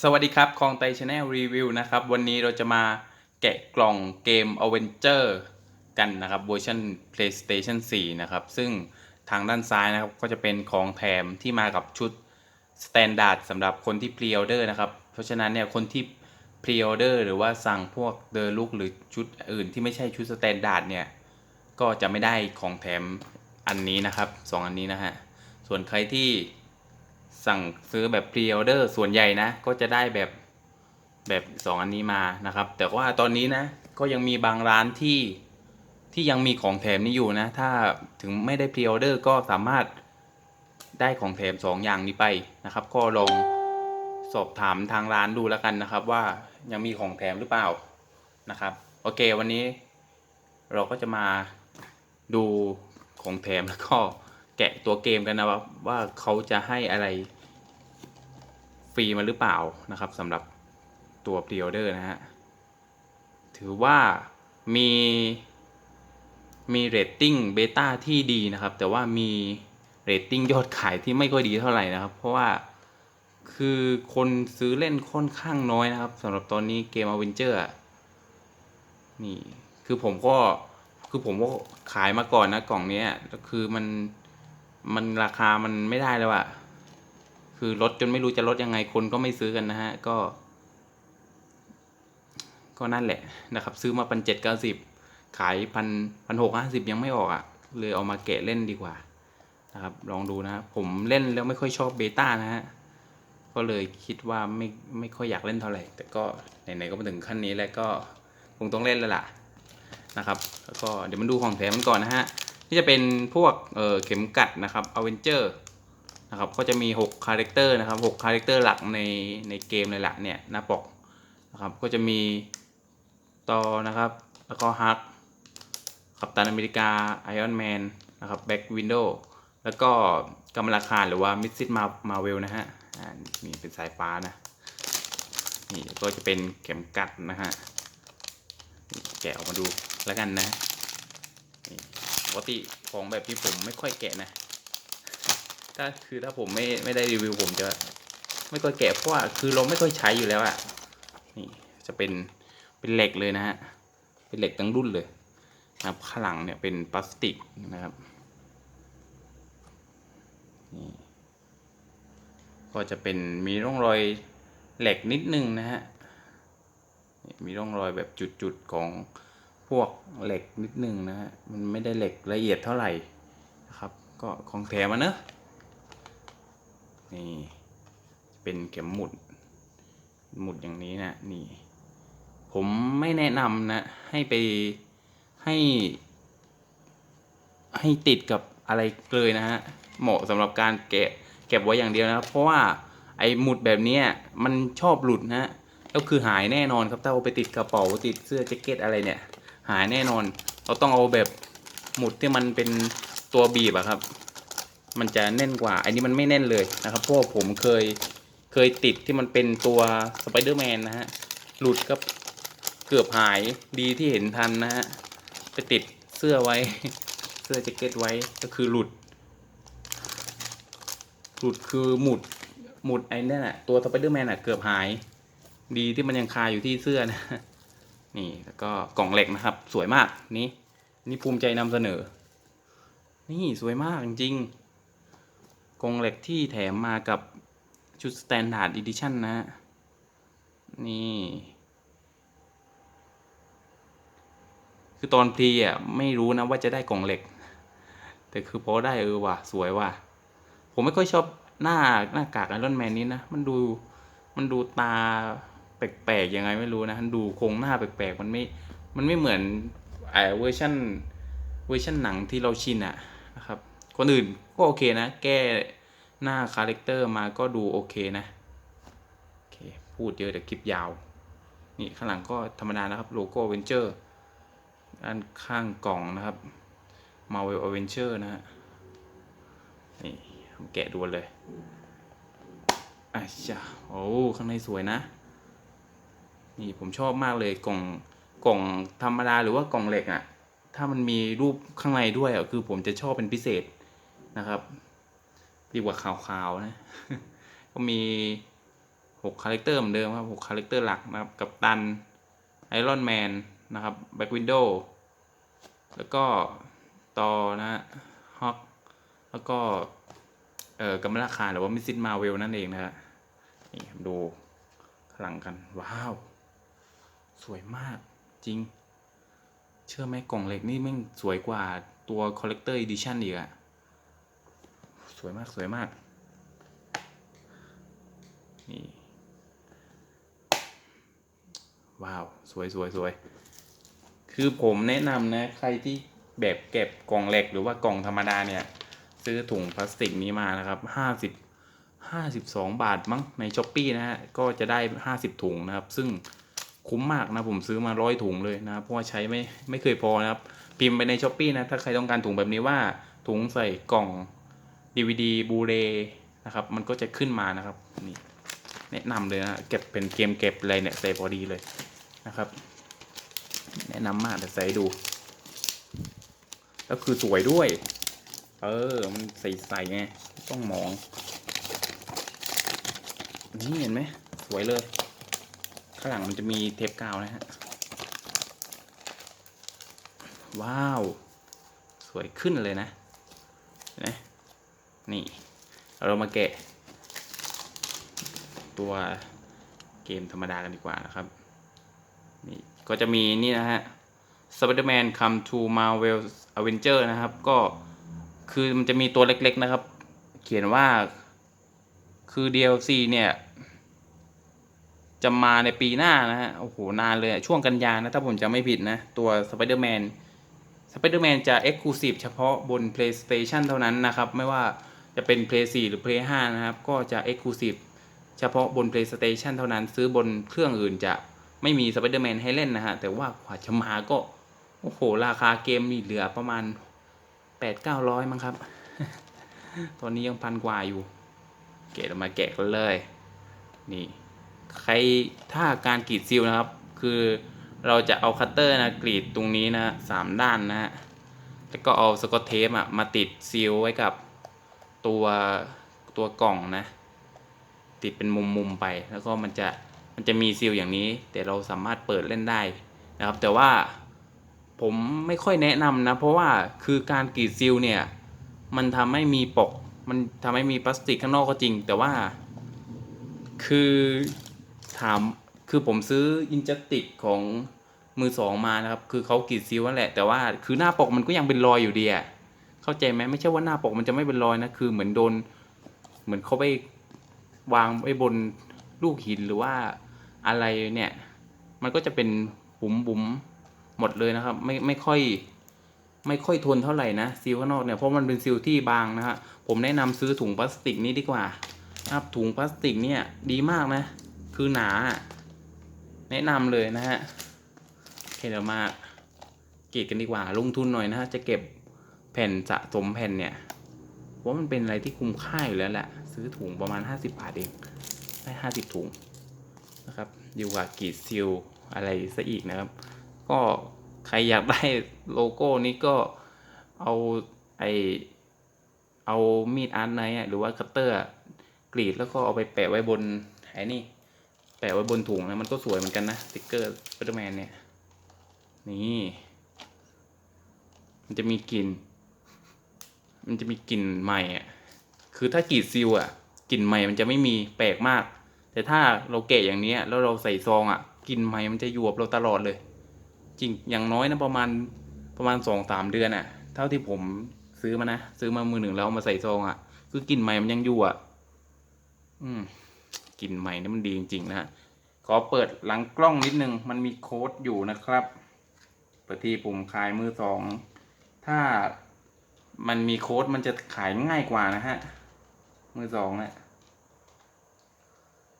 สวัสดีครับคลองไตชาแนลรีวิวนะครับ วันนี้เราจะมาแกะกล่องเกม a v e n g e r กันนะครับเวอร์ชัน PlayStation 4 นะครับ ซึ่งทางด้านซ้ายนะครับ ก็จะเป็นของแถมที่มากับชุด Standard สำหรับคนที่ Pre-order นะครับ เพราะฉะนั้นเนี่ยคนที่ Pre-order หรือว่าสั่งพวกเดอร์ลุกหรือชุดอื่นที่ไม่ใช่ชุด Standard เนี่ย ก็จะไม่ได้ของแถมอันนี้นะครับสองอันนี้นะฮะ ส่วนใครที่ สั่งซื้อแบบพรีออเดอร์ส่วนใหญ่นะ ก็จะได้แบบแบบสองอันนี้มานะครับ แต่ว่าตอนนี้นะก็ยังมีบางร้านที่ที่ยังมีของแถมนี้อยู่นะ ถ้าถึงไม่ได้พรีออเดอร์ก็สามารถได้ของแถมสองอย่างนี้ไปนะครับ ก็ลองสอบถามทางร้านดูแล้วกันนะครับ ว่ายังมีของแถมหรือเปล่านะครับ โอเควันนี้เราก็จะมาดูของแถมแล้วก็ แกะตัวเกมกันนะว่าว่าเขาจะให้อะไรฟรีมาหรือเปล่านะครับสำหรับตัวพรีออเดอร์นะฮะ ถือว่ามีมีเรตติ้งเบต้าที่ดีนะครับ แต่ว่ามีเรตติ้งยอดขายที่ไม่ค่อยดีเท่าไหร่นะครับ เพราะว่าคือคนซื้อเล่นค่อนข้างน้อยนะครับสำหรับตอนนี้เกมอเวนเจอร์นี่คือผมก็คือผมก็ขายมาก่อนนะกล่องนี้คือมัน มันราคามันไม่ได้แล้วอะคือลดจนไม่รู้จะลดยังไงคนก็ไม่ซื้อกันนะฮะ ก็ ก็นั่นแหละนะครับ ซื้อมาพันเจ็ดเก้าสิบขายพันพันหกห้าสิบยังไม่ออกอะเลยเอามาแกะเล่นดีกว่า นะครับ ลองดูนะผมเล่นแล้วไม่ค่อยชอบเบต้านะฮะก็เลยคิดว่าไม่ไม่ค่อยอยากเล่นเท่าไหร่ แต่ก็ไหนๆก็มาถึงขั้นนี้แล้วก็คงต้องเล่นแล้วล่ะนะครับ แล้วก็เดี๋ยวมาดูของแถมมันก่อนนะฮะ ที่จะเป็นพวกเเข็มกัดนะครับอเวนเจอร์นะครับก็จะมี6คาแรคเตอร์นะครับ6คาแรคเตอร์หลักในในเกมเลยละเนี่ยหน้าปกนะครับก็จะมีตอนะครับแล้วก็ฮักกัปตันอเมริกาไอออนแมนนะครับแบ็กวินโดว์แล้วก็กำมะลาคารหรือว่ามิสซิสมามาเวลนะฮะอ่านี่เป็นสายฟ้านะนี่ก็จะเป็นเข็มกัดนะฮะแกะออกมาดูแล้วกันนะ ปกติของแบบที่ผมไม่ค่อยแกะนะ ถ้าคือถ้าผมไม่ไม่ได้รีวิวผมจะไม่ค่อยแกะเพราะว่าคือเราไม่ค่อยใช้อยู่แล้วอะ่ะนี่จะเป็นเป็นเหล็กเลยนะฮะเป็นเหล็กทั้งรุ่นเลยนะครับข้างหลังเนี่ยเป็นพลาสติกนะครับนี่ก็จะเป็นมีร่องรอยเหล็กนิดนึงนะฮะมีร่องรอยแบบจุดๆของ วกเหล็กนิดนึงนะฮะมันไม่ได้เหล็กละเอียดเท่าไหร่นะครับ ก็ของแถมมาเนอะนี่เป็นเข็มหมุด หมุดอย่างนี้นะนี่ ผมไม่แนะนำนะ ให้ไปให้ ให้ติดกับอะไรเลยนะฮะเหมาะสำหรับการเก็บเก็บไว้อย่างเดียวนะครับเพราะว่าไอ้หมุดแบบนี้มันชอบหลุดนะฮะแล้วคือหายแน่นอนครับถ้าเอาไปติดกระเป๋าติดเสื้อแจ็คเก็ตอะไรเนี่ย หายแน่นอน เราต้องเอาแบบหมุดที่มันเป็นตัวบีบอะครับ มันจะแน่นกว่า อันนี้มันไม่แน่นเลยนะครับ เพราะผมเคยเคยติดที่มันเป็นตัวสไปเดอร์แมนนะฮะ หลุดก็เกือบหายดีที่เห็นทันนะฮะ ไปติดเสื้อไว้ เสื้อแจ็คเก็ตไว้ก็คือหลุด หลุดคือหมุดหมุดไอ้นั่นน่ะตัวสไปเดอร์แมนอะเกือบหาย ดีที่มันยังคาอยู่ที่เสื้อนะ นี่แล้วก็กล่องเหล็กนะครับ สวยมากนี่นี่ภูมิใจนำเสนอ นี่สวยมากจริงๆกล่องเหล็กที่แถมมากับชุด Standard Edition นะฮะนี่ คือตอนพรีอะไม่รู้นะว่าจะได้กล่องเหล็ก แต่คือพอได้เออว่ะสวยว่ะผมไม่ค่อยชอบหน้าหน้ากากไอรอนแมนนี้นะ มันดูมันดูตา แปลกๆยังไงไม่รู้นะดูโครงหน้าแปลกๆมันไม่มันไม่เหมือนไอเวอร์ชันเวอร์ชันหนังที่เราชินอะนะครับคนอื่นก็โอเคนะ แก้หน้าคาแรคเตอร์มาก็ดูโอเคนะโอเคพูดเยอะเดี๋ยวคลิปยาว นี่ข้างหลังก็ธรรมดานะครับโลโก้เวนเจอร์ด้านข้างกล่องนะครับ Marvel Adventure นะฮะนี่แกะดูเลยอะจ้ะโอ้ข้างในสวยนะ นี่ผมชอบมากเลยกล่องกล่องธรรมดาหรือว่ากล่องเหล็กอะ่ะ ถ้ามันมีรูปข้างในด้วยอะคือผมจะชอบเป็นพิเศษนะครับดีกว่าขาวๆนะ ก็มีหกคาแรคเตอร์เหมือนเดิมครับหกคาแรคเตอร์หลักนะครับ กับตันไอรอนแมนนะครับแบ็กวินโดว์แล้วก็ตอนะฮะฮอกแล้วก็เอ่อกัมมลาคารหรือว่ามิสซิสมาเวลนั่นเองนะฮะนี่ครับดูข้างหลังกัน ว้าว สวยมากจริง เชื่อไหมกล่องเหล็กนี่แม่งสวยกว่าตัว Collector Edition อีกอะสวยมากสวยมาก นี่ ว้าว สวยสวยสวย คือผมแนะนำนะ ใครที่แบบเก็บกล่องเหล็กหรือว่ากล่องธรรมดาเนี่ย ซื้อถุงพลาสติกนี้มานะครับห้าสิบห้าสิบสองบาทมั้งในช้อปปีนะฮะ ก็จะได้ห้าสิบถุงนะครับ ซึ่ง คุ้มมากนะผมซื้อมาร้อยถุงเลยนะเพราะว่าใช้ไม่ไม่เคยพอนะครับ พิมพ์ไปในช้อปปีนะ ถ้าใครต้องการถุงแบบนี้ว่าถุงใส่กล่อง DVD บูเรนะครับ มันก็จะขึ้นมานะครับนี่แนะนำเลยนะเก็บเป็นเกมเก็บอะไรเนี่ยใส่พอดีเลยนะครับ แนะนำมากแต่ใส่ให้ดูแล้วคือสวยด้วย เออ มันใสๆไงต้องมอง นี่เห็นไหมสวยเลย ข้างหลังมันจะมีเทปกาวนะฮะ ว้าว สวยขึ้นเลยนะนไหมนี่เรามาแกะ ตัวเกมธรรมดากันดีกว่านะครับ นี่ก็จะมีนี่นะฮะ Spider-Man Come to Marvel Avenger นะครับ ก็คือมันจะมีตัวเล็กๆนะครับ เขียนว่าคือ DLC เนี่ย จะมาในปีหน้านะฮะ โอ้โห นานเลยช่วงกันยานะ ถ้าผมจำไม่ผิดนะ ตัว Spider-Man Spider-Man จะ Exclusive เฉพาะบน PlayStation เท่านั้นนะครับ ไม่ว่าจะเป็น Play 4 หรือ Play 5 นะครับ ก็จะ Exclusive เฉพาะบน PlayStation เท่านั้น ซื้อบนเครื่องอื่นจะไม่มี Spider-Man ให้เล่นนะฮะ แต่ว่ากว่าจะมาก็ โอ้โห ราคาเกมนี่เหลือประมาณ 8-900 มั้งครับ ตอนนี้ยังพันกว่าอยู่ เกะเรามาแกะกันเลย นี่ ใครถ้าการกรีดซีลนะครับ คือเราจะเอาคัตเตอร์นะกรีดตรงนี้นะสามด้านนะฮะแล้วก็เอาสกอตเทปอะมาติดซีลไว้กับตัวตัวกล่องนะ ติดเป็นมุมๆไปแล้วก็มันจะมันจะมีซีลอย่างนี้ แต่เราสามารถเปิดเล่นได้นะครับ แต่ว่าผมไม่ค่อยแนะนำนะ เพราะว่าคือการกรีดซีลเนี่ย มันทำให้มีปก มันทำให้มีพลาสติกข้างนอกก็จริง แต่ว่าคือ ถามคือผมซื้ออินจัติกของมือสองมานะครับ คือเขากรีดซีลนั่นแหละ แต่ว่าคือหน้าปกมันก็ยังเป็นรอยอยู่ดีอะเข้าใจไหมไม่ใช่ว่าหน้าปกมันจะไม่เป็นรอยนะ คือเหมือนโดน เหมือนเขาไปวางไว้บนลูกหินหรือว่าอะไรเนี่ย มันก็จะเป็นบุ๋มบุ๋มหมดเลยนะครับ ไม่ไม่ค่อย ไม่ค่อยทนเท่าไหร่นะซีลข้างนอกเนี่ยเพราะมันเป็นซีลที่บางนะฮะผมแนะนำซื้อถุงพลาสติกนี้ดีกว่านะครับถุงพลาสติกเนี่ยดีมากนะ คือหนา แนะนำเลยนะฮะโอเคเดี๋ยวมาเกรดกันดีกว่า ลงทุนหน่อยนะฮะ จะเก็บแผ่นสะสมแผ่นเนี่ยว่ามันเป็นอะไรที่คุ้มค่าอยู่แล้วแหละ ซื้อถุงประมาณ 50 บาทเอง ได้ 50 ถุงนะครับดีกว่ากรีดซิลอะไรซะอีกนะครับ ก็ใครอยากได้โลโก้นี้ก็เอาไอเอามีดอาร์ตไนท์หรือว่าคัตเตอร์กรีดแล้วก็เอาไปแปะไว้บนไอ้นี่ แปะไว้บนถุงนะมันก็สวยเหมือนกันนะสติกเกอร์สไปเดอร์แมนเนี่ย นี่ มันจะมีกลิ่น มันจะมีกลิ่นใหม่อะ คือถ้ากรีดซิลอะกลิ่นใหม่มันจะไม่มีแปลกมาก แต่ถ้าเราแกะอย่างนี้แล้วเราใส่ซองอะกลิ่นใหม่มันจะอยู่กับเราตลอดเลย จริงอย่างน้อยนะประมาณประมาณสองสามเดือนอะ เท่าที่ผมซื้อมานะซื้อมามือหนึ่งแล้วมาใส่ซองอะ คือกลิ่นใหม่มันยังอยู่อะ อืม กลิ่นใหม่นี่มันดีจริงๆนะฮะขอเปิดหลังกล้องนิดนึง มันมีโค้ดอยู่นะครับเปิดที่ปุ่มขายมือสอง ถ้ามันมีโค้ดมันจะขายง่ายกว่านะฮะ มือสองนะ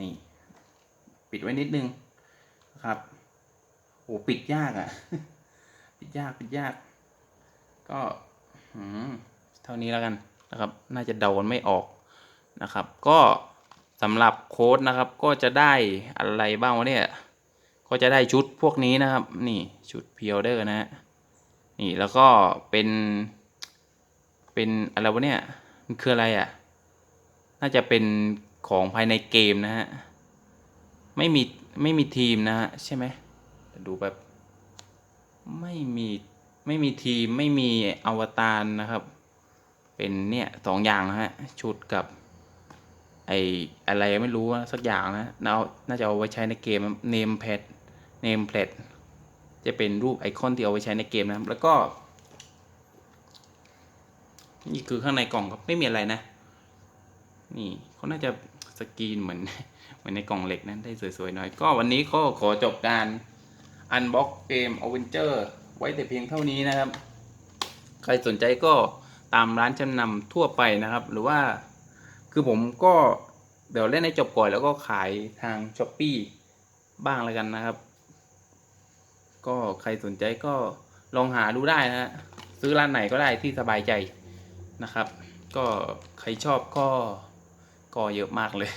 นี่ ปิดไว้นิดนึงนะครับ โอ้ปิดยากอะ่ะ ปิดยากปิดยาก ก็เท่านี้แล้วกันนะครับ น่าจะเดากันไม่ออกนะครับ ก็ สำหรับโค้ดนะครับก็จะได้อะไรบ้างวะเนี่ย ก็จะได้ชุดพวกนี้นะครับ นี่ชุดพิออเดอร์นะฮะนี่แล้วก็เป็น เป็นอะไรวะเนี่ยมันคืออะไรอะ่ะ น่าจะเป็นของภายในเกมนะฮะ ไม่มีไม่มีทีมนะฮะใช่ไหมดูแบบไม่มีไม่มีทีมไม่มีอวตารนะครับ เป็นเนี่ยสองอย่างนะฮะชุดกับ ไออะไรไม่รู้สักอย่างนะเอาน่าจะเอาไว้ใช้ในเกมเนมแพดเนมแพดจะเป็นรูปไอคอนที่เอาไว้ใช้ในเกมนะแล้วก็ นี่คือข้างในกล่องครับไม่มีอะไรนะ นี่เขาน่าจะสกรีนเหมือนเหมือนในกล่องเหล็กนั้นได้สวยๆหน่อย ก็วันนี้ก็ขอจบการอันบ็อกเกมอเวนเจอร์ไว้แต่เพียงเท่านี้นะครับ ใครสนใจก็ตามร้านจำนำทั่วไปนะครับ หรือว่า คือผมก็เดี๋ยวเล่นให้จบก่อนแล้วก็ขายทางช้อปปีบ้างแล้วกันนะครับ ก็ใครสนใจก็ลองหาดูได้นะฮะซื้อร้านไหนก็ได้ที่สบายใจนะครับ ก็ใครชอบก็ก็เยอะมากเลย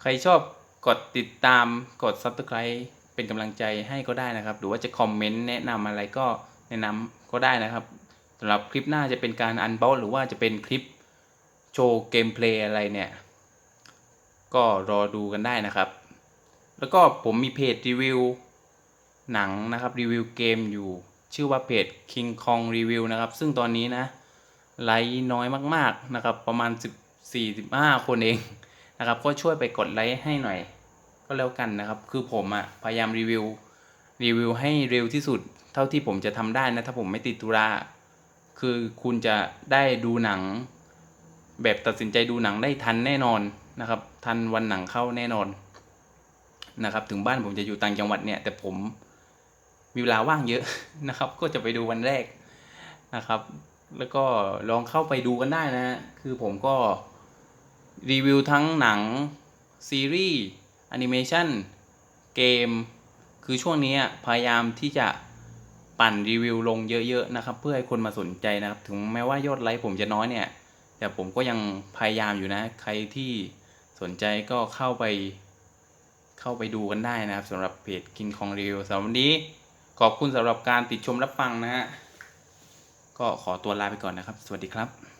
ใครชอบกดติดตามกด subscribe เป็นกำลังใจให้ก็ได้นะครับ หรือว่าจะคอมเมนต์แนะนำอะไรก็แนะนำก็ได้นะครับสำหรับคลิปหน้าจะเป็นการอันบ็อกหรือว่าจะเป็นคลิป โชว์เกมเพลย์อะไรเนี่ย ก็รอดูกันได้นะครับ แล้วก็ผมมีเพจรีวิวหนังนะครับรีวิวเกมอยู่ชื่อว่าเพจ King Kong Review นะครับ ซึ่งตอนนี้นะ ไลค์น้อยมากๆนะครับ ประมาณ 14 15 คนเองนะครับ ก็ช่วยไปกดไลค์ให้หน่อย ก็แล้วกันนะครับ คือผมอะพยายามรีวิวรีวิวให้เร็วที่สุด เท่าที่ผมจะทำได้นะ ถ้าผมไม่ติดธุระคือคุณจะได้ดูหนัง แบบตัดสินใจดูหนังได้ทันแน่นอนนะครับ ทันวันหนังเข้าแน่นอนนะครับ ถึงบ้านผมจะอยู่ต่างจังหวัดเนี่ย แต่ผมมีเวลาว่างเยอะนะครับ ก็จะไปดูวันแรกนะครับ แล้วก็ลองเข้าไปดูกันได้นะฮะคือผมก็รีวิวทั้งหนัง ซีรีส์แอนิเมชันเกม คือช่วงนี้พยายามที่จะปั่นรีวิวลงเยอะๆนะครับ เพื่อให้คนมาสนใจนะครับ ถึงแม้ว่ายอดไลค์ผมจะน้อยเนี่ย แต่ผมก็ยังพยายามอยู่นะ ใครที่สนใจก็เข้าไป เข้าไปดูกันได้นะครับสำหรับเพจกินของรีวิวสำหรับวันนี้ ขอบคุณสำหรับการติดชมรับฟังนะฮะก็ขอตัวลาไปก่อนนะครับ สวัสดีครับ